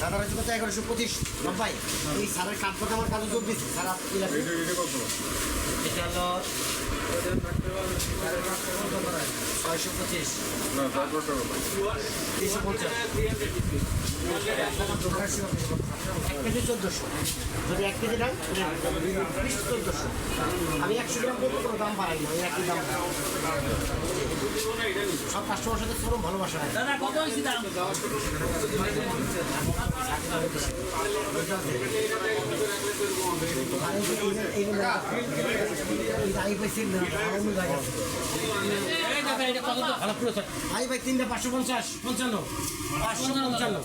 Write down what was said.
দাদা রয়েছে কত এগারোশো পঁচিশ। নব্বই এই সারের কাঠ কথা আমার কাজে যোগ দিচ্ছে। স্যার আপনি এটা হলো ছয়শো পঁচিশ। তিনশো পঞ্চাশ। এক কেজি চোদ্দোশো। যদি এক কেজি বিশ চোদ্দোশো। আমি একশো গ্রাম বলতে কোনো দাম বাড়াই না আমি একই দাম সব কাস্টমার সাথে চরম ভালোবাসা হয়। দাদা কত হয়েছে দাম? ভাই ভাই তিনটা পাঁচশো পঞ্চাশ পঞ্চান্ন। পাঁচশো পঞ্চান্ন।